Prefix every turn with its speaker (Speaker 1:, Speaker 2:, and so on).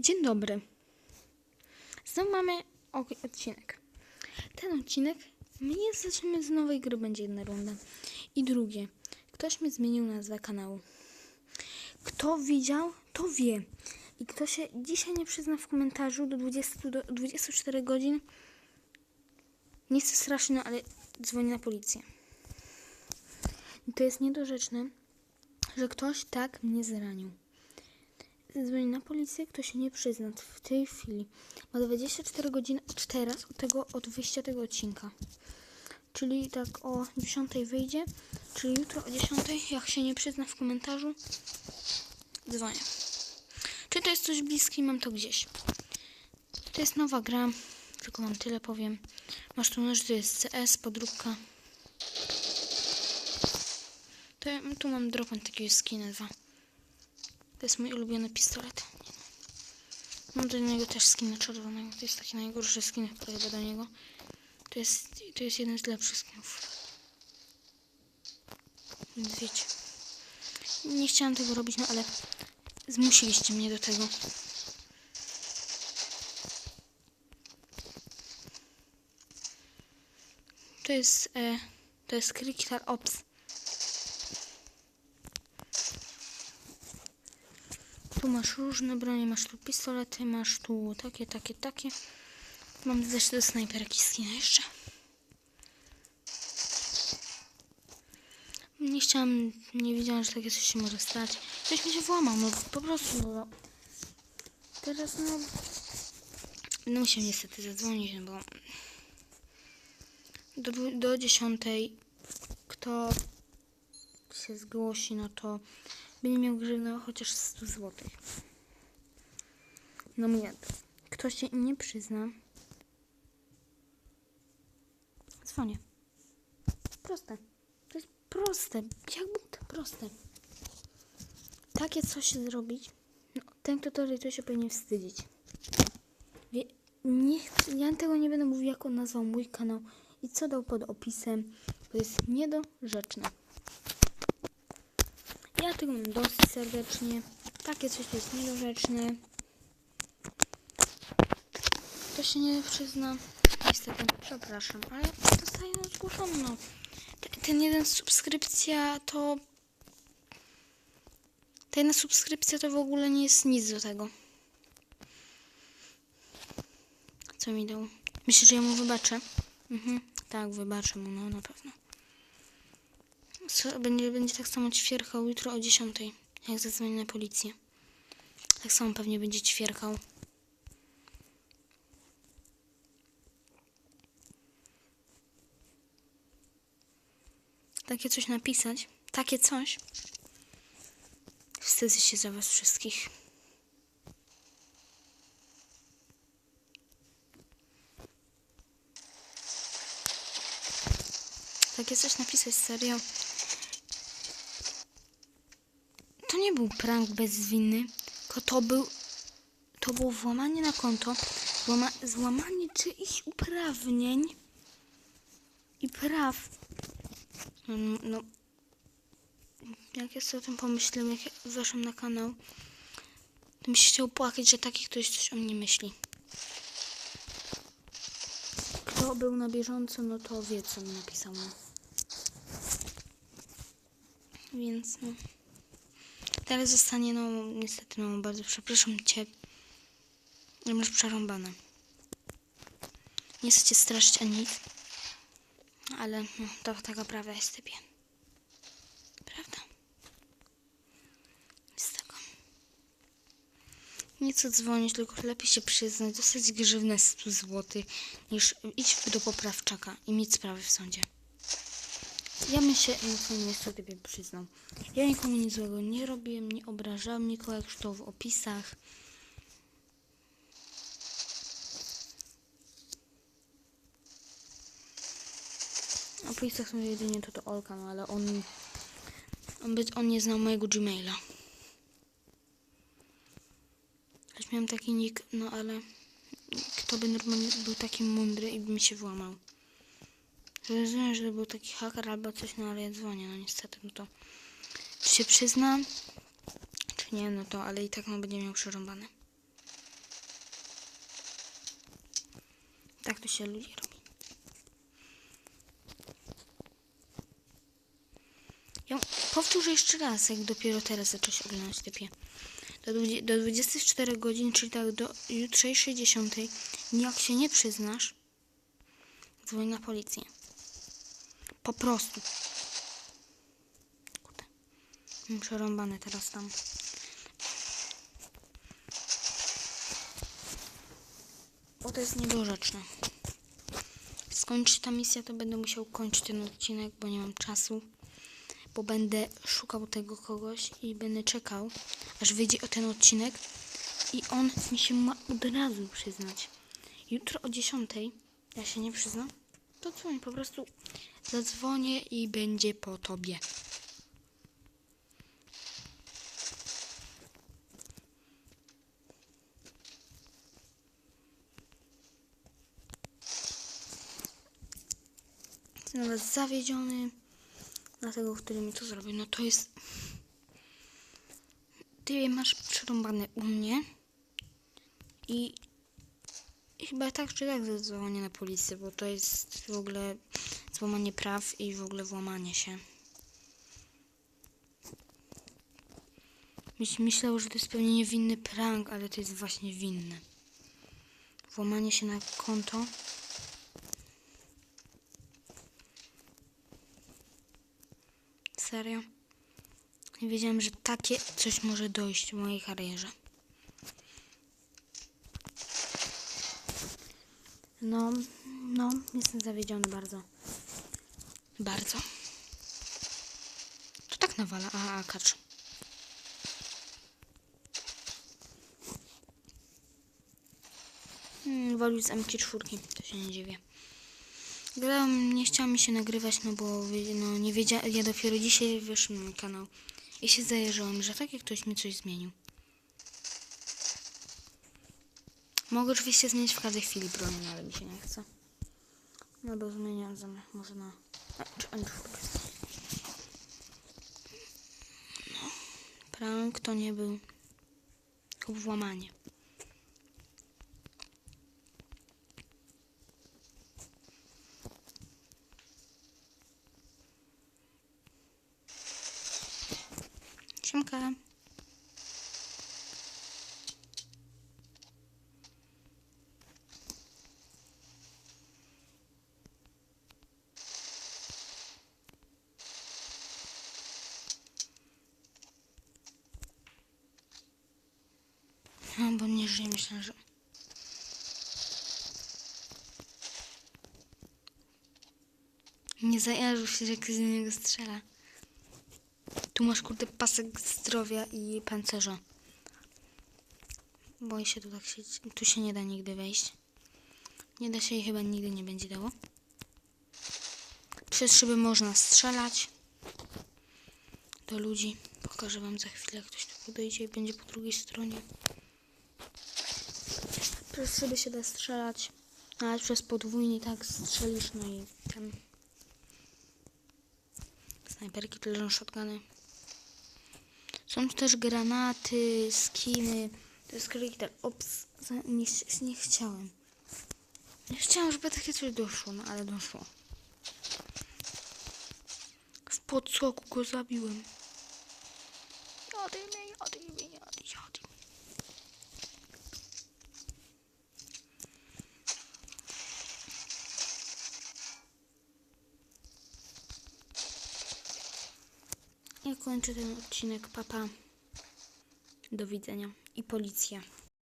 Speaker 1: Dzień dobry. Znowu mamy odcinek. Ten odcinek my nie zaczniemy z nowej gry, będzie jedna runda. I drugie. Ktoś mi zmienił nazwę kanału. Kto widział, to wie. I kto się dzisiaj nie przyzna w komentarzu do 20 do 24 godzin, nie chcę strasznie, no, ale dzwoni na policję. I to jest niedorzeczne, że ktoś tak mnie zranił zadzwoni na policję, kto się nie przyzna w tej chwili. Ma 24 godziny od teraz, od, tego, od wyjścia tego odcinka. Czyli tak o 10 wyjdzie, czyli jutro o 10, jak się nie przyzna w komentarzu, dzwonię. Czy to jest coś bliskie, mam to gdzieś. To jest nowa gra, tylko wam tyle powiem. Masz tu nóż, to jest CS, podróbka. To, tu mam dropem takiego skina dwa. To jest mój ulubiony pistolet. Mam do niego też skina czerwonego. To jest taki najgorszy skin chyba do niego. To jest, to jest jeden z lepszych skinów. Więc wiecie. Nie chciałam tego robić, no ale zmusiliście mnie do tego. To jest, e, to jest Crictar Ops. Tu masz różne bronie, masz tu pistolety, masz tu takie, takie, takie. Mam też do snajperki skina jeszcze. Nie chciałam, nie wiedziałam, że takie coś się może stać. Ktoś mi się włamał, no po prostu, no. Teraz, no... No musiał niestety zadzwonić, no bo... Do, do 10 kto się zgłosi, no to będzie miał grzywnę chociaż 100 zł. No mówię, kto się nie przyzna, dzwonię. Proste. To jest proste. Jak but, proste. Takie coś zrobić, no, ten, kto to to się powinien wstydzić. Wie, nie, ja tego nie będę mówił, jak on nazwał mój kanał i co dał pod opisem. To jest niedorzeczne. Ja tego mam dosyć serdecznie. Takie coś to jest niedorzeczne. Kto się nie przyzna, niestety, przepraszam, ale zostaje zgłoszony. No. Te- Ten jeden subskrypcja to... Ta jedna subskrypcja to w ogóle nie jest nic do tego. Co mi dał? Myślisz, że ja mu wybaczę? Mhm, tak, wybaczę mu, no na pewno. Będzie, będzie tak samo ćwierkał jutro o 10, jak zadzwoni na policję. Tak samo pewnie będzie ćwierkał. Takie coś napisać, takie coś. Wstydzę się za was wszystkich. Takie coś napisać, serio. To nie był prank bez winy, tylko to był, to było włamanie na konto, złama, złamanie czyichś uprawnień i praw. No, no, jak ja sobie o tym pomyślę, jak ja weszłam na kanał, to mi się chciało płakać, że taki ktoś coś o mnie myśli. Kto był na bieżąco, no to wie, co mi napisał. Więc no. Teraz zostanie, no niestety, no bardzo przepraszam cię. że Masz przerąbane. Nie chcę cię straszyć ani nic. Ale no, to taka prawda jest typie. Prawda? Jest taka. Nie chcę dzwonić, tylko lepiej się przyznać, dostać grzywnę 100 zł, niż iść do poprawczaka i mieć sprawę w sądzie. Ja bym się tobie przyznał. Ja nikomu nic złego nie robiłem, nie obrażałem nikogo, jak to w opisach. Opisach są jedynie to to Olka, no ale on, on, być, on nie znał mojego Gmaila. Choć miałem taki nick, no ale kto by normalnie był taki mądry i by mi się włamał. Rozumiem, że to był taki haker albo coś, no ale ja dzwonię, no niestety, no to czy się przyzna, czy nie, no to, ale i tak on będzie miał przerąbane. Tak to się ludzi robi. Ja powtórzę jeszcze raz, jak dopiero teraz zacząłeś oglądać typie. Do, do 24 godzin, czyli tak do jutrzejszej 10, jak się nie przyznasz, dzwoni na policję. Po prostu. Kurde. Mam przerąbane teraz tam. Bo to jest niedorzeczne. Skończy ta misja, to będę musiał kończyć ten odcinek, bo nie mam czasu. Bo będę szukał tego kogoś i będę czekał, aż wyjdzie o ten odcinek i on mi się ma od razu przyznać. Jutro o 10 ja się nie przyznam, to dzwoń, po prostu zadzwonię i będzie po tobie. Jestem nawet zawiedziony na tego, który mi to zrobił. No to jest... Ty masz przerąbane u mnie i, i chyba tak czy tak zadzwonię na policję, bo to jest w ogóle złamanie praw i w ogóle włamanie się. Myś, myślał, że to jest pewnie niewinny prank, ale to jest właśnie winny. Włamanie się na konto. Serio? Nie wiedziałem, że takie coś może dojść w mojej karierze. No, no, jestem zawiedziony bardzo. Bardzo. To tak nawala. A, a kacz. Hmm, wolił z MK4, to się nie dziwię. Grałem, nie chciało mi się nagrywać, no bo no, nie wiedziałem, ja dopiero dzisiaj wyszłem na kanał i się zajarzyłem, że tak jak ktoś mi coś zmienił. Mogę oczywiście zmienić w każdej chwili broń, no, ale mi się nie chce. No bo zmieniam może na... No, prank to nie był włamanie. Siemka. No, bo nie żyje, myślę, że... Nie zajarzył się, że ktoś z niego strzela. Tu masz kurde pasek zdrowia i pancerza. Boję się tu tak siedzieć. Tu się nie da nigdy wejść. Nie da się i chyba nigdy nie będzie dało. Przez szyby można strzelać do ludzi. Pokażę wam za chwilę, jak ktoś tu podejdzie i będzie po drugiej stronie. Przez szyby się da strzelać. Nawet przez podwójnie tak strzelisz, no i tam snajperki, tu shotguny. Są tu też granaty, skiny. To jest krykitel. Ops, nie, nie chciałem. Nie chciałam, żeby takie coś doszło, no ale doszło. W podskoku go zabiłem. Jadymy, jadymy, jady, jady. Ja kończę ten odcinek. Papa. Do widzenia. I policja.